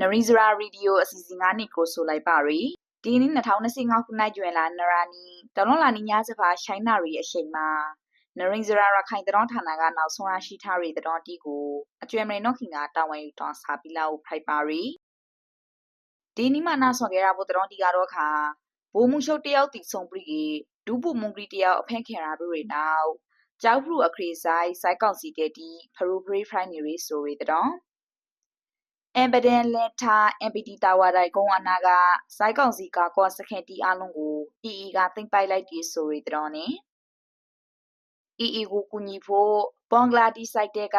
နရီဇရာရေဒီယိုအစီအစဉ်ကနေကိုဆိုလိုက်ပါရီဒီနေ့2025ခုနှစ်ကျွဲလာနရာနီတလုံးလာနီညာစပါရှိုင်းနာရီအချိန်မှာနရင်ဇရာရခိုင်တတော်ဌာနကနောက်ဆုံးရရှိထားရီတတော်တီကိုအကျွဲမရနော့ခင်ကတာဝန်ယူတောင်းစားပြီးလောက်ဖိုက်ပါရီဒီနေ့မှနာဆော်ခဲ့ရဖို့တတော်တီကတော့ခါဘိုးမှုရှုပ်တယောက်တီဆုံးပြီးဒူးပူမုန်ကရီတယောက်အဖက်ခင်ရာပြီးနောက်ကျောက်ဖရူအခရီဆိုင်စိုက်ကောက်စီတဲ့ဒီဖရူဖရီဖရိုင်းနေရီဆိုရီတော် အမ်ဘဒန်လက်ထာ MPT တာဝါတိုင်ကုန်းအနာကစိုက်ကောင်စီကကောစခဲတီအလုံးကို EE ကတင်ပိုက်လိုက်ပြီးဆိုရီတော်နဲ့ EE ကိုကူညီဖို့ဘင်္ဂလားဒေ့ရှ်စိုက်တဲ့က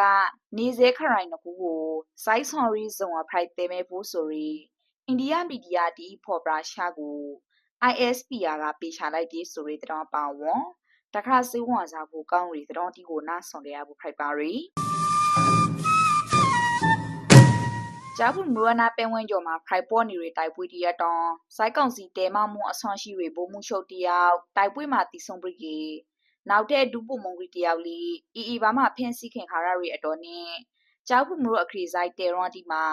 နေစဲခရိုင်နကူကိုစိုက်ဆွန်ရီဇုံအဖရိုက်တဲမဲဖို့ဆိုရီအိန္ဒိယမီဒီယာတီဖော်ပရာရှာကို ISPR ကပေးချလိုက်ပြီးဆိုရီတော်ပါဝွန်တခါစေဝါစားဖို့ကောင်းရီတော်တီကိုနားဆွန်ရဖို့ဖိုက်ပါရီ ဂျာဘူးမူဝနာပင်ဝင်းကျော်မှာဖိုက်ပေါ်နေရီတိုက်ပွဲတရတောင်းစိုက်ကောင်စီတဲမမှုအဆွမ်းရှိရီဘိုးမှုရှုပ်တယောက်တိုက်ပွဲမှာတီဆုံပရိကေနောက်တဲ့ဒူးပုံမုံရီတယောက်လီအီအီဘာမှဖင်းစီခင်ခါရရီအတော်နဲ့ဂျာဘူးမူအခရီဆိုင်တဲရွန်ဒီမှာ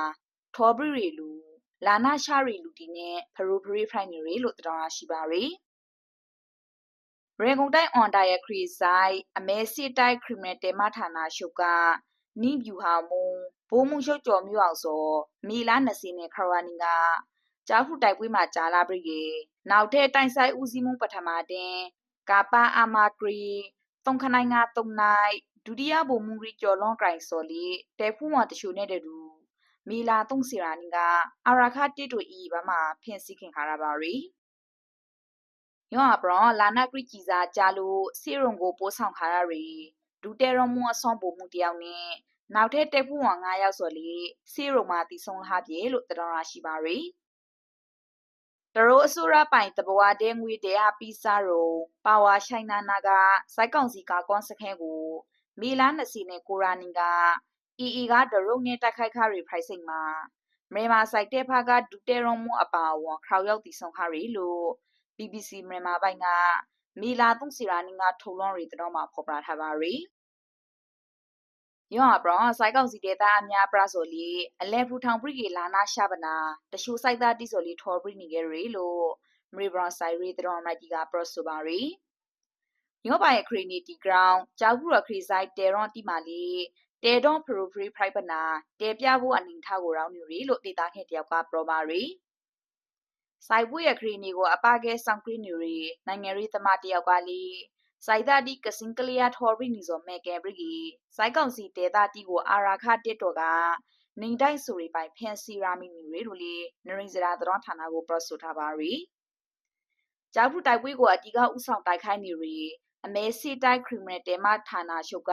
ထောဘရီရီလူလာနာရှာရီလူတီနဲ့ဖရူဖရီဖရိုင်နေရီလို့တောင်းရရှိပါရီရေကုန်တိုင်းအွန်တိုင်ရခရီဆိုင်အမဲစစ်တိုက်ခရီမယ်တဲမဌာနရှုပ်ကနိဗျူဟာမုံဘိုးမှုရှုပ်ကျော်မြို့အောင်စောမီလာနစီနဲ့ခရဝနီကကြားဖူတိုက်ပွဲမှာဂျာလာပရိကေနောက်တဲ့တိုင်ဆိုင်ဦးစီးမှုပထမတင်ကာပါအာမာဂရီတုံခနိုင်ငါတုံနိုင်ဒုတိယဘုံမူရီကျော်လွန်ကရိုင်စော်လီတဲဖူမတရှုနဲ့တူမီလာတုံစီရာနီကအာရာခတိတူဤဘာမှာဖင်စီခင်ခါရပါရီယောအပရောလာနာဂရိကြီးစာကြလို့စီရုံကိုပိုးဆောင်ခါရရီဒူတဲရမွန်အဆောင်ပုံမှုတယောက်နဲ့ နောက်ထပ်တက်ဖူးဝါ9ယောက်ဆိုလေစီရုံမှာတည်ဆုံးလာပြေလို့တတော်ရရှိပါရီတရိုးအစိုးရပိုင်တဘဝတဲငွေတရားပီစာရုံပါဝါရှိုင်းနာနာကစိုက်ကောင်စီကကွန်စခဲကိုမီလာ20နဲ့ကိုရာနီကအီအီကဒရုံနဲ့တိုက်ခိုက်ခါရီဖိုက်စိတ်မှာမြန်မာဆိုင်တဲ့ဖာကဒူတဲရုံမှုအပါအဝင်ခေါရောက်တည်ဆုံးခါရီလို့ BBC မြန်မာပိုင်းကမီလာတုံစီရာနီကထုံလွန်ရီတတော်မှာဖော်ပြထားပါရီ ယောဘရောစိုက်ကောင်စီဒေတာအများပရာဆိုလီအလဲဖူထောင်ပရိကေလာနာရှာပနာတရှူစိုက်သားတိဆိုလီထော်ပရိနေကြရီလို့မရီဘရောဆိုင်ရီတတော်မိုက်တီကပရောဆိုပါရီယောပါရဲ့ခရီနီတီဂရောင်းကြောက်ဘူးရခရီဆိုင်တေရွန်တီမာလီတေဒွန်ဖရူဖရီဖရိုက်ပနာတေပြဖို့အနင်ထားကိုရောင်းနေရီလို့ဒေတာခင်တယောက်ကပရောပါရီစိုက်ပွေရခရီနီကိုအပကဲဆောင်ခရီနီရီနိုင်ငံရေးသမားတယောက်ကလီ စိုက်တာဒီကစင်ကလီယာထော်ရီနီဇောမဲကဲဘရီစိုက်ကောင်စီတေတာတီကိုအာရာခတစ်တော်ကနေတိုင်းဆိုရီပိုင်ဖန်စီရာမီနီရီလိုလေနရင်စရာသတော်ဌာနကိုပရဆိုထားပါရီကြောက်ဖူတိုက်ပွဲကိုအတီကဥဆောင်တိုက်ခိုင်းနေရီအမဲစီတိုက်ခရီမယ်တဲမဌာနရှုပ်က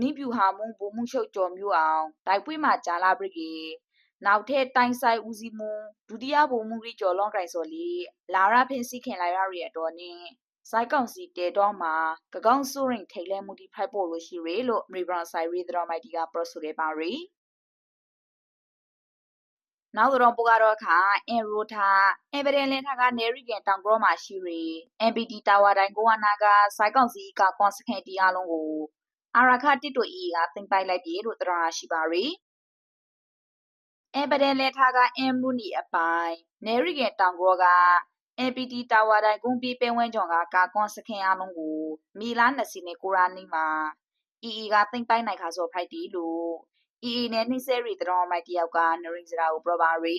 နိဗျူဟာမုံဘုံမှုရှုပ်ကြော်မျိုးအောင်တိုက်ပွဲမှာဂျာလာဘရီနောက်ထက်တိုင်ဆိုင်ဦးစီးမှုဒုတိယဘုံမှုကြီးကျော်လွန်ကင်စော်လီလာရဖင်စီခင်လိုက်ရရအတော်နဲ့ စိုက်ကောင်စီတဲတော့မှာကကောင်းဆိုရင်ထိတ်လဲမှုဒီဖိုက်ဖို့လို့ရှိရလို့မရီဘရန်ဆိုင်ရီဒရမိုက်တီကပရောဆိုခဲ့ပါရီနောက်တော့ပူကတော့ခါအင်ရိုထာအင်ဗဒန်လင်ထာကနေရီကန်တောင်ကရောမှာရှိရီ MPT တာဝါတိုင်းကိုဝနာကစိုက်ကောင်စီကကွန်စခဲတီအလုံးကိုအာရခတစ်တို့အီကတင်ပိုက်လိုက်ပြီလို့တရရှိပါရီအင်ပဒန်လက်ထားကအင်မူနီအပိုင်နေရီကတောင်ကောက NPT တာဝါတိုင်းဂုံပီပင်ဝဲကြောင့်ကကာကွန်စခင်အလုံးကိုမီလာနစီနဲ့ကိုရာနီမှာ EE ကသိမ့်ပိုင်နိုင်ခါစောဖိုက်တီလို့ EE နဲ့နှိစဲရီတတော်မိုက်တယောက်ကနရင်စရာကိုပရပါရီ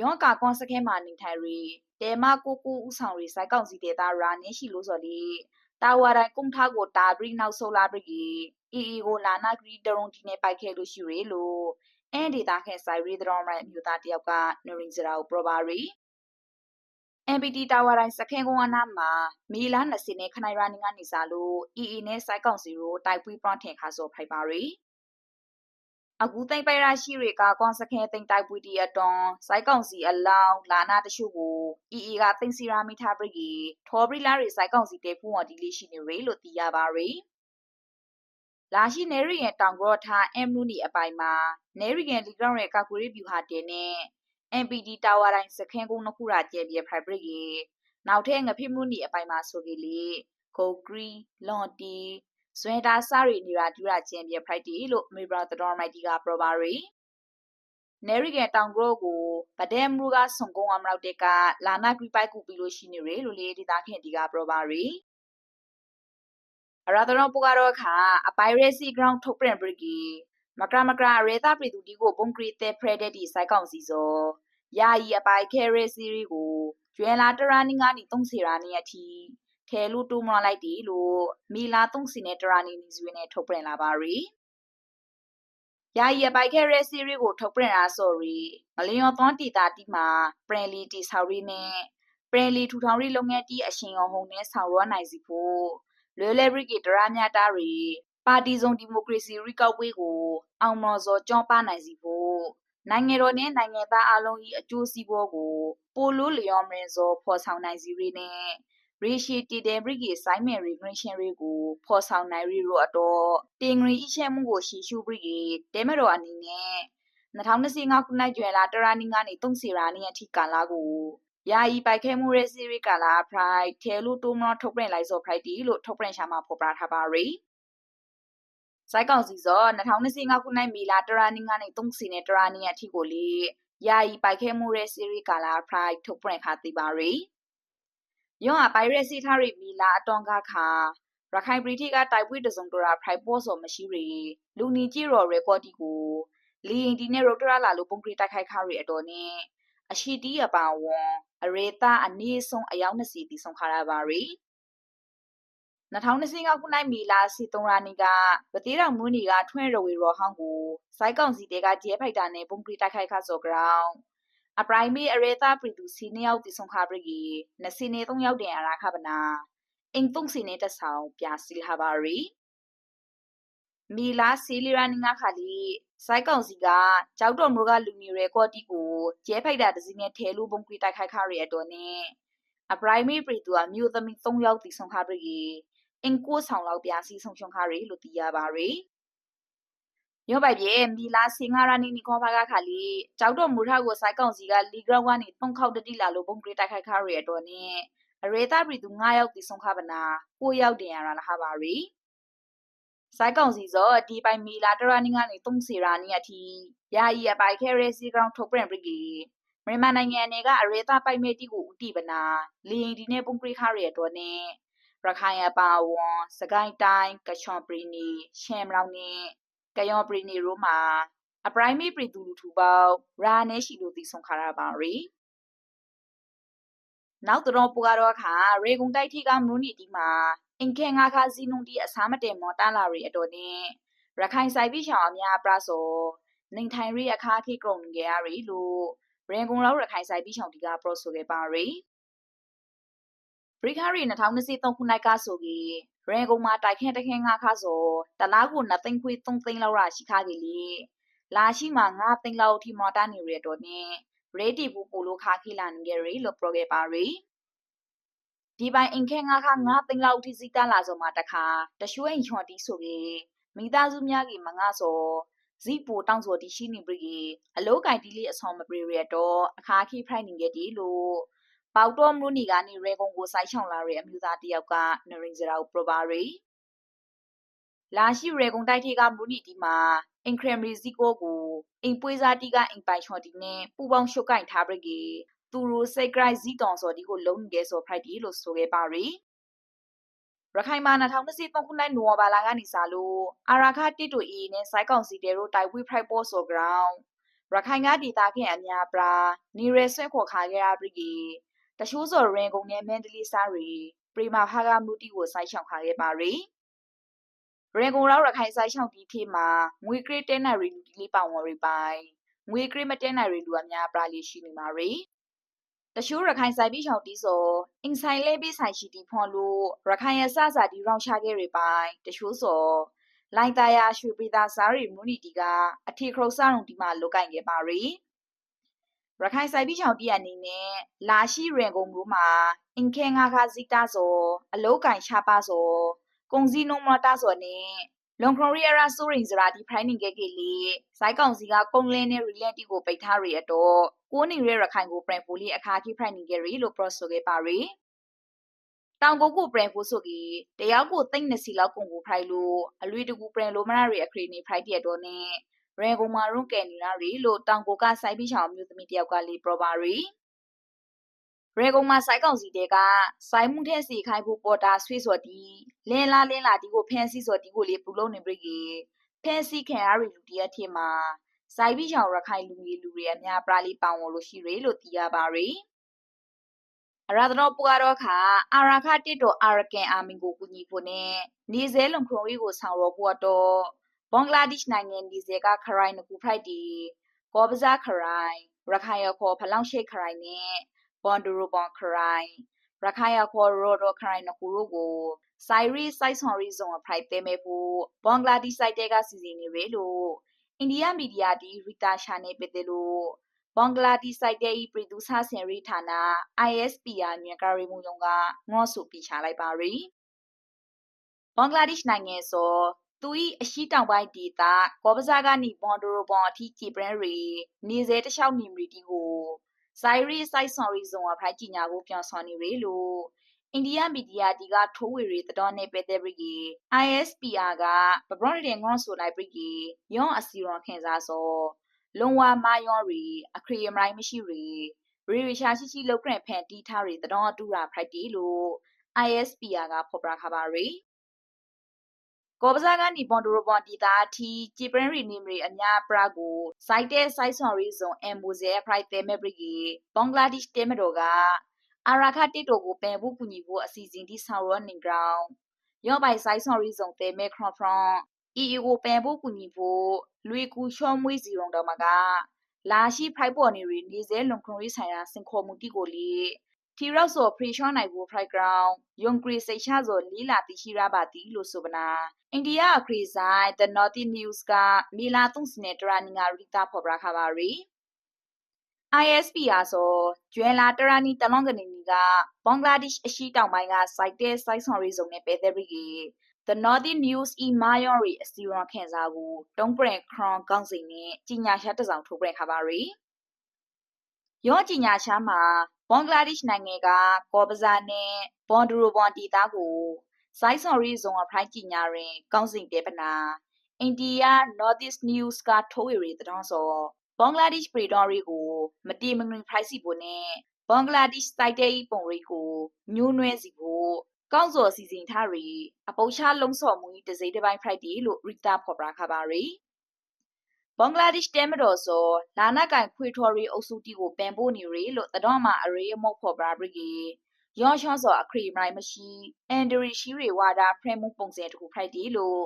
ယောကာကွန်စခဲမှာနေထိုင်ရီတဲမကိုကိုဥဆောင်ရီစိုက်ကောင်စီတေတာရာနင်းရှိလို့ဆိုလီတာဝါတိုင်းကုံထားကိုတာဘရီနောက်ဆိုလာဘရီအီအီကိုလာနာဂရီတရုံတီနဲ့ပိုက်ခဲလို့ရှိရလို့အဲဒေတာခဲဆိုင်ရီဒရောမိုင်မြို့သားတယောက်ကနရင်စရာကိုပရပါရီ MPT တာဝါတိုင်းစခင်ကုန်းအနာမှာမီလာ20နဲ့ခနိုင်ရာနီကနေစားလို့ EE နဲ့စိုက်ကောင်စီကိုတိုက်ပွေးပရန်ထင်ခါစောဖိုက်ပါရီအခုသိမ့်ပိုင်ရရှိရကကွန်စခဲသိမ့်တိုက်ပွေးတီအတွန်စိုက်ကောင်စီအလောင်းလာနာတရှုကို EE ကသိမ့်စီရာမီထားပရိထောဘရီလာရီစိုက်ကောင်စီတေဖူဝဒီလေးရှိနေရလို့သိရပါရီလာရှိနေရီရဲ့တောင်ဂရော့ထားအမ်နူနီအပိုင်မှာနေရီကန်လီဂရောင်းရဲ့ကာကူရီဗျူဟာတင်နဲ့ MPD တာဝါတိုင်းစခန်းကုန်းနှစ်ခုရာကျဲပြီးဖိုင်ဘရစ်ကြီးနောက်ထပ်ငဖိမှုနီအပိုင်မှာဆိုကြလေကိုဂရီလွန်တီဇွဲတာစာရီနီရာဒူရာကျဲပြီးဖိုင်တီလို့မေဘရာတော်မိုက်တီကပရပါရီနယ်ရီကန်တောင်ဂရိုကိုဗဒဲမရူကဆုံကုန်းအမရောက်တဲ့ကလာနာဂရိပိုက်ကူပြီးလို့ရှိနေရလို့လေဒေတာခင်ဒီကပရပါရီအရာတော်ပူကတော့ခါအပိုင်ရစီဂရောင်းထုတ်ပြန်ပရီမ ကရမကရရေတာပြည်သူဒီကိုဘုံကရီတဲ့ဖရဒက်ဒီစိုက်ကောင်စီစောယာယီအပိုင်ခဲရဲစီရီကိုကျွဲလာတရာနီငါနီသုံးစီရာနီအထိခဲလူတူမလိုက်တီလို့မီလာသုံးစီနဲ့တရာနီနီဇွေနဲ့ထုတ်ပြန်လာပါရီယာယီအပိုင်ခဲရဲစီရီကိုထုတ်ပြန်အားဆိုရီမလျော်သွန်တီတာတီမှာပရန်လီတီဆော်ရီနဲ့ပရန်လီထူထောင်ရီလုပ်ငန်းတီအရှင်အောင်ဟုံနဲ့ဆောင်ရွက်နိုင်စီဖို့လွယ်လဲဘရစ်ကတရာမြတာရီ ပါတီစုံဒီမိုကရေစီရီကောက်ပွဲကိုအောင်မော်စောကြောပနိုင်စီဖို့နိုင်ငံတော်နဲ့နိုင်ငံသားအလုံး၏အကျိုးစီးပွားကိုပိုလိုလျော်မရင်စောဖော်ဆောင်နိုင်စီရီနဲ့ရေရှီတီတဲဘရစ်ကဆိုင်မယ်ရီဂရရှင်ရီကိုဖော်ဆောင်နိုင်ရီတို့အတော့တင်ဂရီအချက်မှုကိုရှီရှုဘရစ်ကတဲမတော်အနေနဲ့2025ခုနှစ်ကျွဲလာတရာနီကနေ3စီရာနီအထိကာလာကိုယာယီပိုက်ခဲမှုရဲ့စီရီကာလာဖရိုက်ထဲလို့တိုးမလို့ထုတ်ပြန်လိုက်စောဖရိုက်တီလို့ထုတ်ပြန်ရှာမှာဖော်ပြထားပါရီ စိုက်ကောင်စီစော2025ခုနှစ်မီလာတရာနီကနေ3စီနဲ့တရာနီအထိကိုလေယာယီပိုက်ခဲမှုရဲ့စီရီကာလာဖရိုက်ထုတ်ပြန်ခါတိပါရီယောအပိုင်ရက်စီထားရီမီလာအတွန်ကခါရခိုင်ပရီတီကတိုက်ပွဲတစုံတရာဖရိုက်ပေါ်စောမရှိရီလူနီကြည့်ရော်ရေကော်တီကိုလီရင်ဒီနဲ့ရိုတရာလာလို့ပုံပရီတိုက်ခိုက်ခါရီအတော်နဲ့အရှိတီးအပါဝွန်အရေတာအနည်းဆုံးအယောက်20တီဆုံးခါရပါရီ 2025ခုနှစ်မီလာစီတုံရာနီကဗတိတော်မူနီကထွဲ့ရဝေရောဟောင်းကိုစိုက်ကောင်စီတဲကဂျဲဖိုက်တာနဲ့ပုံပရီတိုက်ခိုက်ခါစော်ဂရောင်းအပရိုင်မီအရေတာပရီတူစီနီယောက်တီဆုံးခါပရီနစီနေ3ယောက်တင်အရာခပနာအင်တုံစီနေတဆောင်ပြစီလာပါရီမီလာစီလီရာနီငါခါလီစိုက်ကောင်စီကကြောက်တော်မျိုးကလူမျိုးရဲကော့တီကိုကျဲဖိုက်တာတစင်းနဲ့ထဲလူပုံကွေတိုက်ခိုက်ခါရတော့နဲ့အပရိုင်မီပရီတူအမျိုးသမီး၃ယောက်တီဆုံးခါပြီ အင်ကိုဆောင်လောက်ပြစီဆုံးရှုံခါရလို့သိရပါရီရောပိုက်ပြေမီလာစင်ငါရနီနီခေါ်ပါကခါလီကြောက်တော်မူထကိုစိုက်ကောင်စီကလီဂရောက်ကနေတုံခောက်တတိလာလို့ပုံကွေတိုက်ခိုက်ခါရတော့နဲ့အရေတာပရီတူ9ယောက်တီဆုံးခါပနာ9ယောက်တင်ရလာဟာပါရီစိုက်ကောင်စီစောဒီပိုင်မီလာတရနီကနေ3စီရာနီအထိယာယီအပိုင်ခဲရဲစီကောင်ထုတ်ပြန်ပြီးမြန်မာနိုင်ငံနယ်ကအရေတာပိုင်မေတီကိုဥတီပနာလီရင်ဒီနဲ့ပုံပရိခရရဲ့တော့နဲ့ ရခိုင်အပါဝွန်စကိုင်းတိုင်းကချွန်ပရီနီရှမ်လောင်နဲ့ကယောပရီနီရိုမှာအပရိုင်မီပရီတူလူထူပေါရာနဲ့ရှိလို့တည်ဆုံခါရပါရီနောက်တော့ပူကတော့ခါရေကုန်တိုက်ထိကမူနီတီမှာအင်ခဲငါခါစီနုံတီအစားမတဲမော်တာလာရီအတော်နဲ့ရခိုင်ဆိုင်ပြီးရှောင်းအများပရဆိုနေထိုင်ရီအခါခိကရုံငယ်ရရီလို့ရင်ကုန်လောက်ရခိုင်ဆိုင်ပြီးရှောင်းတီကပရောဆိုခဲ့ပါရီဘ ရိခါရီ2023ခုနှစ်ကဆိုကြီးရင်ကုန်မှာတိုက်ခင်းတခင်းငါခါဆိုတလားကို2သိန်းခွေး3သိန်းလောက်ရရှိခါကြီးလေလာရှိမှာ9သိန်းလောက်ထိမော်တာနေရတော့နဲ့ရေတီဘူးပိုလိုခါခိလာနေကြရီလို့ပြောခဲ့ပါရီဒီပိုင်းအင်ခဲငါခါငါသိန်းလောက်ထိစီတာလာဆိုမှတခါတရွှဲချွန်တီဆိုကေမိသားစုများကြီးမငါဆိုဇီပူတောင်းဆိုတီရှိနေပြီအလောကင်တီလေးအဆောင်မပြေရတော့အခါခိဖိုင်နေခဲ့တီလို့ ပေါတော်မလို့နေကနေရေကုံကိုစိုက်ချောင်းလာတဲ့အမျိုးသားတယောက်ကနရင်စရာကိုပရပါရီလာရှိရေကုံတိုက်ထေကမလို့နေဒီမှာအင်ခရမရီဇီကိုကိုအင်ပွေးစားတီကအင်ပိုင်ချော်တီနဲ့ပူပေါင်းရှုတ်ကင်ထားပြီသူရိုစိတ်ဂရိုက်ဇီတောင်စော်ဒီကိုလုံးငယ်စော်ဖိုက်ဒီလို့ဆိုခဲ့ပါရီရခိုင်မှာ2023ခုနှစ်နိုဝင်ဘာလကနေစလို့အာရာခတစ်တူအီနဲ့စိုက်ကောင်စီတဲတို့တိုက်ဝိဖရိုက်ပေါ်ဆိုဂရောင်းရခိုင်ကဒေတာခင်အများပရာနီရဲဆွဲခေါ်ခါခဲ့ရပြီ တချိုးစော်ရင်ကုန်နဲ့မန်ဒလီစာရီပရီမာဟာဂမူတီကိုစိုက်ချောင်ခါခဲ့ပါရီရင်ကုန်ရောက်ရခိုင်စိုက်ချောင်ဒီခေမှာငွေကရစ်တဲနာရီလူဒီလေးပါဝင်ရီပိုင်ငွေကရစ်မတဲနာရီလူအများပရာလေးရှိနေမှာရီတရှိုးရခိုင်ဆိုင်ပြီးချောင်းတီးစောအင်ဆိုင်လဲပြီးဆိုင်ရှိတီဖွန်လို့ရခိုင်ရဆဆာဒီရောင်ချခဲ့ရပိုင်တရှိုးစောလိုင်တာယာရွှေပြည်သာစားရီမူနီတီကအထီခရုစရုံဒီမှာလုကင်ခဲ့ပါရီ ရခိုင်ဆိုင်ပြီးချောင်းတီးအနေနဲ့လာရှိရင်ကုန်မျိုးမှာအင်ခဲငါခါစီတာစောအလောကင်ချပါစောကုံစီနုံမတာစောနဲ့လွန်ခရိုရီယာဆိုရင်စရာဒီဖရိုင်းနေခဲ့ကြီးလေစိုက်ကောင်စီကကုံလင်းနဲ့ရီလက်တီကိုပိတ်ထားရတော့ကိုနေရရခိုင်ကိုပရန်ဖိုလီအခါခိဖရိုင်းနေခဲ့ရီလို့ cross ဆိုခဲ့ပါရီတောင်ကိုကိုပရန်ဖိုဆိုကြီးတယောက်ကိုသိမ့်နေစီလောက်ကုန်ကိုဖရိုက်လို့အလွေတကူပရန်လိုမနာရီအခရီနေဖရိုက်တဲ့တော့နဲ့ ရေကုန်မှာရုံးကဲနေတာရီလို့တောင်ကိုကစိုက်ပြီးချောင်မျိုးသမီးတယောက်ကလေးပြောပါရီရေကုန်မှာစိုက်ကောင်စီတဲကစိုက်မှုတဲ့စီခိုင်ဖို့ပေါ်တာဆွေးစော်တီလင်းလာလင်းလာဒီကိုဖန်စီစော်တီကိုလေးပူလုံးနေပြီကြီးဖန်စီခံရရီလူတရက်ထင်မှာစိုက်ပြီးချောင်ရခိုင်လူကြီးလူတွေအများပရာလေးပောင်လို့ရှိရလို့သိရပါရီအရာတော်ပူကတော့ခါအာရာခတစ်တော်အာရကန်အာမင်ကိုကူညီဖို့နဲ့နေစဲလုံခရုံရီကိုဆောင်ရောဖို့တော့ ဘင်္ဂလားဒေ့ရှ်နိုင်ငံဒီဇယ်ကခရိုင်နကူဖိုက်တီကောပဇာခရိုင်ရခိုင်ရခေါ်ဖလောင်ရှိခရိုင်နဲ့ဘွန်ဒူရိုဘွန်ခရိုင်ရခိုင်ရခေါ်ရိုဒိုခရိုင်နကူရိုကိုစိုင်ရီစိုက်ဆွန်ရီဇုံအဖိုက်တဲမဲ့ဖို့ဘင်္ဂလားဒေ့ရှ်စိုက်တဲကစီစဉ်နေရလို့အိန္ဒိယမီဒီယာဒီရီတာရှာနေပတဲ့လို့ဘင်္ဂလားဒေ့ရှ်စိုက်တဲဤပြည်သူဆဆင်ရီဌာန ISPR ညကရီမူယုံကငေါ့ဆိုပြချလိုက်ပါရီဘင်္ဂလားဒေ့ရှ်နိုင်ငံဆို သူ၏အရှိတောင်ပိုင်းဒေသကောပဇာကနေဘွန်ဒိုရိုဘွန်အထိကြည်ပရန်ရီနေစေတလျှောက်နေမီတီကိုစိုင်ရီစိုက်ဆွန်ရီဇုံအဖိုက်ကြီးညာကိုပြောင်းဆွန်နေရီလို့အိန္ဒိယမီဒီယာဒီကထိုးဝေရီတတော်နေပဲတဲ့ဘရီ ISPR ကပပရော်တဲ့ငွန်ဆိုလိုက်ဘရီယောအစီရွန်ခင်စားစောလုံဝမာယောရီအခရီမရိုင်းမရှိရီရီရီရှာရှိရှိလောက်ခရဖန်တီးထားရီတတော်အတူရာဖိုက်တီလို့ ISPR ကဖော်ပြခပါရီ ကောပဇာကနေပွန်ဒိုရိုပွန်တီတာတီဂျီပရန်ရီနီမရီအများပရာကိုစိုက်တဲ့စိုက်ဆွန်ရီဇွန်အမ်ဘူဇဲဖရိုက်တဲမဲဘရီဂီဘင်္ဂလားဒေ့ရှ်တဲမတော်ကအာရာခတစ်တိုကိုပယ်ဖို့ကူညီဖို့အစီအစဉ်တိဆောင်ရနေကြောင်းရော့ပိုင်စိုက်ဆွန်ရီဇွန်တဲမဲခရွန်ဖရွန်အီအီကိုပယ်ဖို့ကူညီဖို့လွေကူချောမွေးစီရုံတော်မှာကလာရှိဖိုက်ပေါ်နေရီနေစဲလုံခွန်ရေးဆိုင်ရာစင်ခေါ်မှုတိကိုလေ ထီရောက်ဆိုဖရီရှောင်းနိုင်ဖို့ background ယုံကရီစိတ်ချဆိုလီလာတိရှိရပါတီလို့ဆိုပနာအိန္ဒိယအခရီးဆိုင် The Naughty News ကမီလာတုံစနေတရာနီငါရီတာဖော်ပြခပါရီ ISP အားဆိုကျွဲလာတရာနီတလွန်ကနေနီကဘင်္ဂလားဒေ့ရှ်အရှိတောင်ပိုင်းက site တဲ့ site ဆောင်ရီစုံနဲ့ပဲတဲ့ရီ The Naughty News e Mayori အစီရင်ခံစာကိုတုံးပရင်ခရွန်ကောင်းစိန်နဲ့ကြီးညာရှာတစောင်ထုတ်ပြန်ခပါရီရောကြီးညာရှာမှာ ဘင်္ဂလားဒေ့ရှ်နိုင်ငံကကောပဇာနဲ့ဘွန်ဒူရိုဘွန်တီတာကိုစိုက်ဆော်ရီဇုံအဖိုင်းကြီးညာရင်ကောင်းစိန်တေပနာအိန္ဒိယ Northeast News ကထိုးရီတောင်းစောဘင်္ဂလားဒေ့ရှ်ပရီတော်ရီကိုမတိမငင်ဖိုက်စီဖို့နဲ့ဘင်္ဂလားဒေ့ရှ်စိုက်တဲ့ပုံရီကိုညိုးနွဲစီဖို့ကောင်းစော်စီစဉ်ထားရီအပုတ်ချလုံးစော်မှုတစိမ့်တစ်ပိုင်းဖိုက်တီလို့ရီတာဖော်ပြခပါရီ ဘင်္ဂလားဒေ့ရှ်တဲမတော်ဆိုလာနာကန်ခွေထော်ရီအုပ်စုတီကိုပန်ဖို့နေရီလို့တတော်မှာအရေးမော့ဖော်ပြဘရီယောရှောစောအခရီမိုင်မရှိအန်ဒရီရှိရီဝါဒဖရမှုပုံစံတခုဖိုက်တီလို့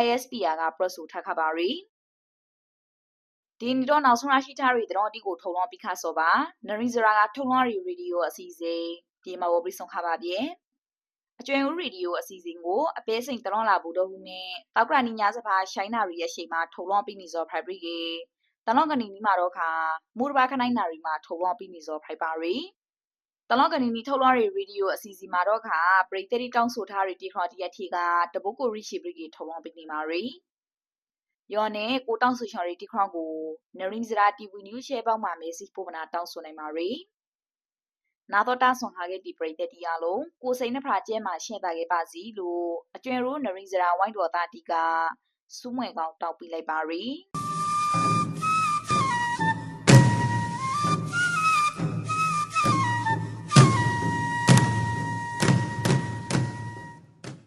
ISPR ကပရဆိုထားခပါရီဒီနီတော့နောက်ဆုံးရရှိထားရီတတော်တီကိုထုံလောပြီးခါစောပါနရီဇရာကထုံလောရီရေဒီယိုအစီအစဉ်ဒီမှာဝပြီးဆုံးခပါပြေ အကျွမ်းဦးရေဒီယိုအစီအစဉ်ကိုအပေးစိန်တရောလာဘူးတော့ဘူးနဲ့တောက်ကရနီညာစပါရှိုင်းနာရီရဲ့ရှိမှာထုံလောပြီးနေစောဖိုက်ပြီးကေတလောကနီနီမှာတော့ခါမူရဘာခနိုင်နာရီမှာထုံလောပြီးနေစောဖိုက်ပါရီတလောကနီနီထုတ်လွှားရီရေဒီယိုအစီအစဉ်မှာတော့ခါပရိသတ်တီတောင်းဆိုထားရီတီခရတီယတီကတပုတ်ကိုရီရှိပရီထုံလောပြီးနေမှာရီယောနဲ့ကိုတောင်းဆိုချော်ရီတီခရကိုနရင်းစရာတီဗီနျူးရှဲပေါက်မှာမေစီပို့မနာတောင်းဆိုနိုင်ပါရီ နာတော့တာဆွန်ဟာခဲ့ဒီပရိသတ်တရားလုံးကိုစိန်နှဖရာကျဲမှာရှင်းတာခဲ့ပါစီလို့အကျွင်ရိုးနရင်းစရာဝိုင်းတော်သားတီကစူးမွေကောင်တောက်ပြလိုက်ပါရီ